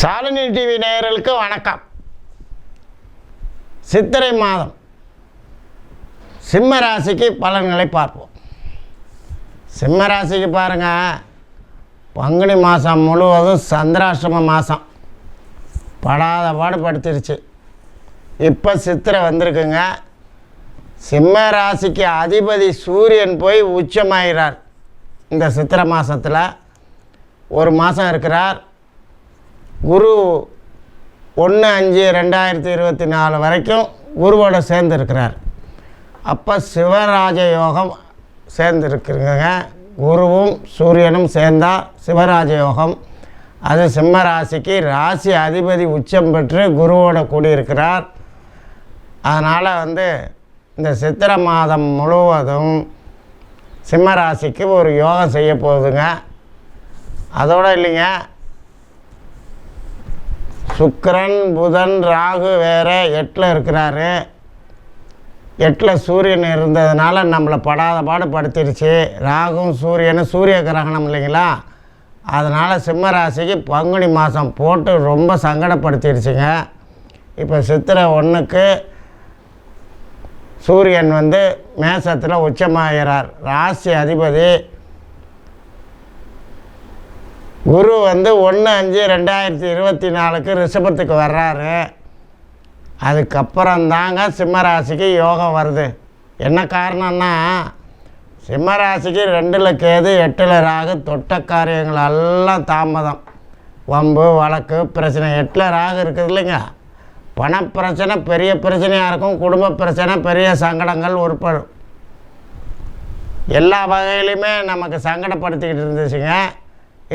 Shalini TV நேயர்களுக்கு வணக்கம். சித்திரை மாதம். சிம்ம ராசிக்கு பலன்களை பார்ப்போம். சிம்ம ராசிக்கு பாருங்கள் பங்குனி மாதம் முழுவதும் சந்திராஷ்டம மாதம் படாத பாடு படுத்திருச்சு. இப்போ சித்திரை வந்திருக்குங்க. சிம்ம ராசிக்கு அதிபதி சூரியன் போய் உச்சமாகிறார் இந்த சித்திரை மாதத்தில் ஒரு மாதம் இருக்கிறார். குரு ஒன்று அஞ்சு ரெண்டாயிரத்தி இருபத்தி நாலு வரைக்கும் குருவோட சேர்ந்துருக்கிறார். அப்போ சிவராஜ யோகம் சேர்ந்துருக்குங்க குருவும் சூரியனும் சேர்ந்தால் சிவராஜ யோகம். அது சிம்ம ராசிக்கு ராசி அதிபதி உச்சம் பெற்று குருவோட கூடியிருக்கிறார். அதனால் வந்து இந்த சித்திரை மாதம் முழுவதும் சிம்ம ராசிக்கு ஒரு யோகம் செய்ய போகுதுங்க அதோடு இல்லைங்க. சுக்கரன் புதன் ராகு வேறு எட்டில் இருக்கிறாரு. எட்டில் சூரியன் இருந்ததுனால நம்மளை படாத பாடு படுத்திருச்சு. ராகும் சூரியனும் சூரிய கிரகணம் இல்லைங்களா? அதனால் சிம்ம ராசிக்கு பங்குனி மாதம் போட்டு ரொம்ப சங்கடப்படுத்திடுச்சுங்க இப்போ சித்திரை ஒன்றுக்கு சூரியன் வந்து மேசத்தில் உச்சமாகிறார் ராசி அதிபதி குரு வந்து ஒன்று அஞ்சு ரெண்டாயிரத்தி இருபத்தி நாலுக்கு ரிஷபத்துக்கு வர்றாரு. அதுக்கப்புறம் தாங்க சிம்மராசிக்கு யோகம் வருது. என்ன காரணம்னா சிம்மராசிக்கு ரெண்டில் கேது எட்டில் ராகு தொட்ட காரியங்கள் எல்லாம் தாமதம். வம்பு வழக்கு பிரச்சனை. எட்டில் ராகு இருக்குது இல்லைங்க. பணப்பிரச்சனை பெரிய பிரச்சனையாக இருக்கும். குடும்ப பிரச்சனை பெரிய சங்கடங்கள் உட்படும் எல்லா வகையிலையுமே நமக்கு சங்கடப்படுத்திக்கிட்டு இருந்துச்சுங்க.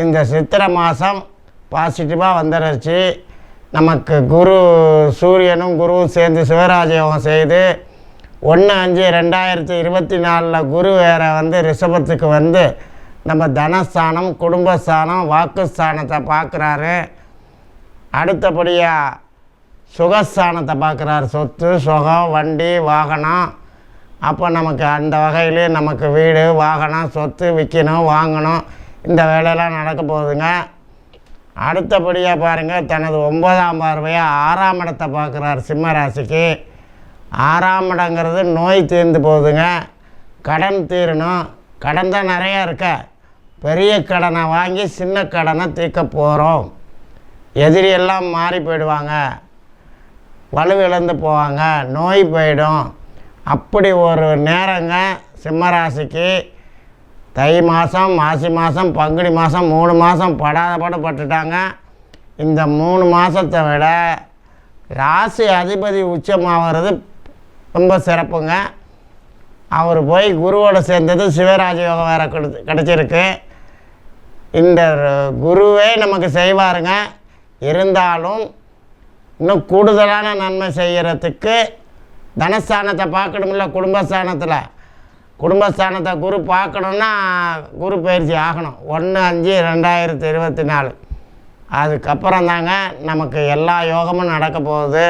இந்த சித்திரை மாதம் பாசிட்டிவாக வந்துடுச்சு நமக்கு குரு சூரியனும் குருவும் சேர்ந்து சிவராஜயோகம் செய்து ஒன்று அஞ்சு ரெண்டாயிரத்தி இருபத்தி நாலில் குரு வேற வந்து ரிஷபத்துக்கு வந்து நம்ம தனஸ்தானம் குடும்பஸ்தானம் வாக்குஸ்தானத்தை பார்க்குறாரு அடுத்தபடியாக சுகஸ்தானத்தை பார்க்குறாரு சொத்து சுகம் வண்டி வாகனம். அப்போ நமக்கு அந்த வகையிலே நமக்கு வீடு வாகனம் சொத்து விற்கணும் வாங்கணும். இந்த வேலையெல்லாம் நடக்க போகுதுங்க. அடுத்தபடியாக பாருங்கள் தனது ஒன்பதாம் பார்வையாக ஆறாம் இடத்தை பார்க்குறார் சிம்ம ராசிக்கு ஆறாம் இடங்கிறது நோய் தீர்ந்து போகுதுங்க. கடன் தீரணும். கடன் தான் நிறையா இருக்க. பெரிய கடனை வாங்கி சின்ன கடனை தீர்க்க போகிறோம் எதிரி எல்லாம் மாறி போயிடுவாங்க. வலுவிழந்து போவாங்க. நோய் போயிடும். அப்படி ஒரு நேரங்க சிம்மராசிக்கு. தை மாதம் மாசி மாதம் பங்குனி மாதம் மூணு மாதம் படாத பாடு பட்டுட்டாங்க. இந்த மூணு மாதத்தை விட ராசி அதிபதி உச்சமாகிறது ரொம்ப சிறப்புங்க. அவர் போய் குருவோடு சேர்ந்தது சிவராஜ யோகம் வேறு கொடுத்து கிடச்சிருக்கு. இந்த குருவே நமக்கு செய்வாருங்க. இருந்தாலும் இன்னும் கூடுதலான நன்மை செய்கிறதுக்கு தனஸ்தானத்தை பார்க்கணுமில்ல குடும்பஸ்தானத்தில். குடும்பஸ்தானத்தை குரு பார்க்கணுன்னா குரு பயிற்சி ஆகணும். ஒன்று அஞ்சு ரெண்டாயிரத்தி இருபத்தி நாலு அதுக்கப்புறம் தாங்க நமக்கு எல்லா யோகமும் நடக்க போகுது.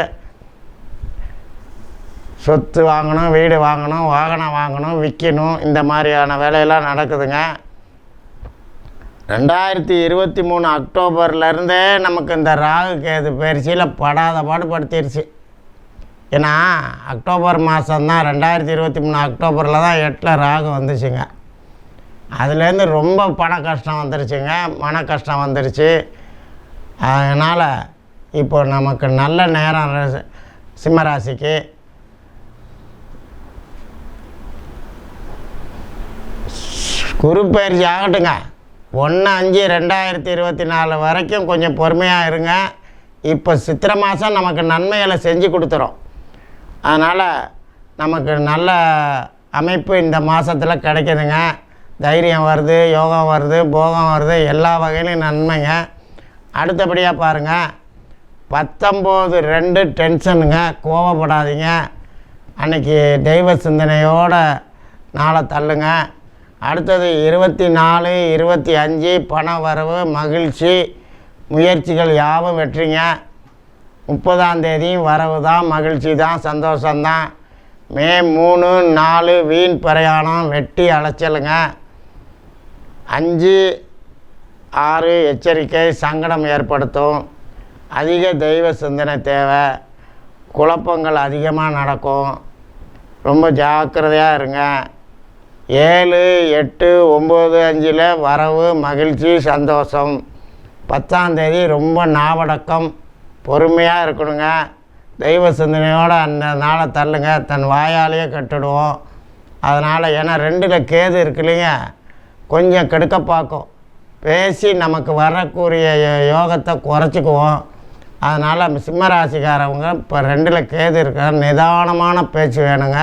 சொத்து வாங்கணும் வீடு வாங்கணும் வாகனம் வாங்கணும் விற்கணும் இந்த மாதிரியான வேலையெல்லாம் நடக்குதுங்க. ரெண்டாயிரத்தி இருபத்தி மூணு அக்டோபர்லேருந்தே நமக்கு இந்த ராகு கேது பயிற்சியில் படாத பாடுபடுத்திருச்சு ஏன்னா அக்டோபர் மாதம்தான் ரெண்டாயிரத்தி இருபத்தி மூணு அக்டோபரில் தான் எட்டில் ராகு வந்துச்சுங்க. அதுலேருந்து ரொம்ப பண கஷ்டம் வந்துருச்சுங்க. மன கஷ்டம் வந்துருச்சு. அதனால் இப்போ நமக்கு நல்ல நேரம் சிம்மராசிக்கு. குரு பயிற்சி ஆகட்டுங்க. ஒன்று அஞ்சு ரெண்டாயிரத்தி இருபத்தி நாலு வரைக்கும் கொஞ்சம் பொறுமையாக இருங்க. இப்போ சித்திரை மாதம் நமக்கு நன்மைகளை செஞ்சு கொடுத்துரும். அதனால் நமக்கு நல்ல அமைப்பு இந்த மாதத்தில் கிடைக்குதுங்க. தைரியம் வருது யோகம் வருது போகம் வருது எல்லா வகையிலும் நன்மைங்க. அடுத்தபடியாக பாருங்கள் பத்தொம்போது ரெண்டு டென்ஷனுங்க. கோவப்படாதீங்க. அன்றைக்கி தெய்வ சிந்தனையோட நாளை தள்ளுங்க. அடுத்தது இருபத்தி நாலு இருபத்தி அஞ்சு பண வரவு மகிழ்ச்சி முயற்சிகள் யாவும் வெற்றிங்க. முப்பதாம் தேதியும் வரவு தான் மகிழ்ச்சி தான் சந்தோஷந்தான் மே மூணு நாலு வீண் பிரயாணம் வெட்டி அலைச்சலுங்க. அஞ்சு ஆறு எச்சரிக்கை சங்கடம் ஏற்படுத்தும். அதிக தெய்வ சிந்தனை தேவை. குழப்பங்கள் அதிகமாக நடக்கும். ரொம்ப ஜாக்கிரதையாக இருங்க. ஏழு எட்டு ஒம்பது அஞ்சில் வரவு மகிழ்ச்சி சந்தோஷம். பத்தாந்தேதி ரொம்ப நாவடக்கம். பொறுமையாக இருக்கணுங்க. தெய்வ சிந்தனையோடு அந்த நாளை தள்ளுங்க. தன் வாயாலேயே கட்டுடுவோம். அதனால் ஏன்னா ரெண்டில் கேது இருக்கு இல்லைங்க. கொஞ்சம் கெடுக்க பார்க்கும். பேசி நமக்கு வரக்கூடிய யோ- யோகத்தை குறைச்சிக்குவோம். அதனால் சிம்மராசிக்காரவங்க இப்போ ரெண்டில் கேது இருக்க? நிதானமான பேச்சு வேணுங்க.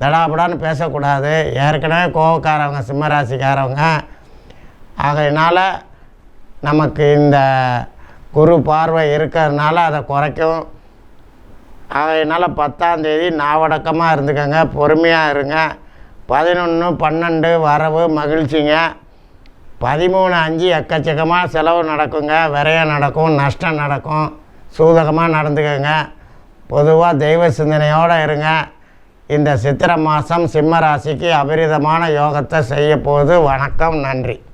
தடாபடான்னு பேசக்கூடாது. ஏற்கனவே கோவக்காரவங்க சிம்மராசிக்காரவங்க. ஆகையினால் நமக்கு இந்த குரு பார்வை இருக்கிறதுனால அதை குறைக்கும். அதனால் பத்தாந்தேதி நாவடக்கமாக இருந்துக்கோங்க பொறுமையாக இருங்க. பதினொன்று பன்னெண்டு வரவு மகிழ்ச்சிங்க. பதிமூணு அஞ்சு எக்கச்சக்கமாக செலவு நடக்குங்க விரயம் நடக்கும் நஷ்டம் நடக்கும். சூதகமாக நடந்துக்கோங்க. பொதுவாக தெய்வ சிந்தனையோடு இருங்க. இந்த சித்திரை மாதம் சிம்ம ராசிக்கு அபரிதமான யோகத்தை செய்ய போது வணக்கம் நன்றி.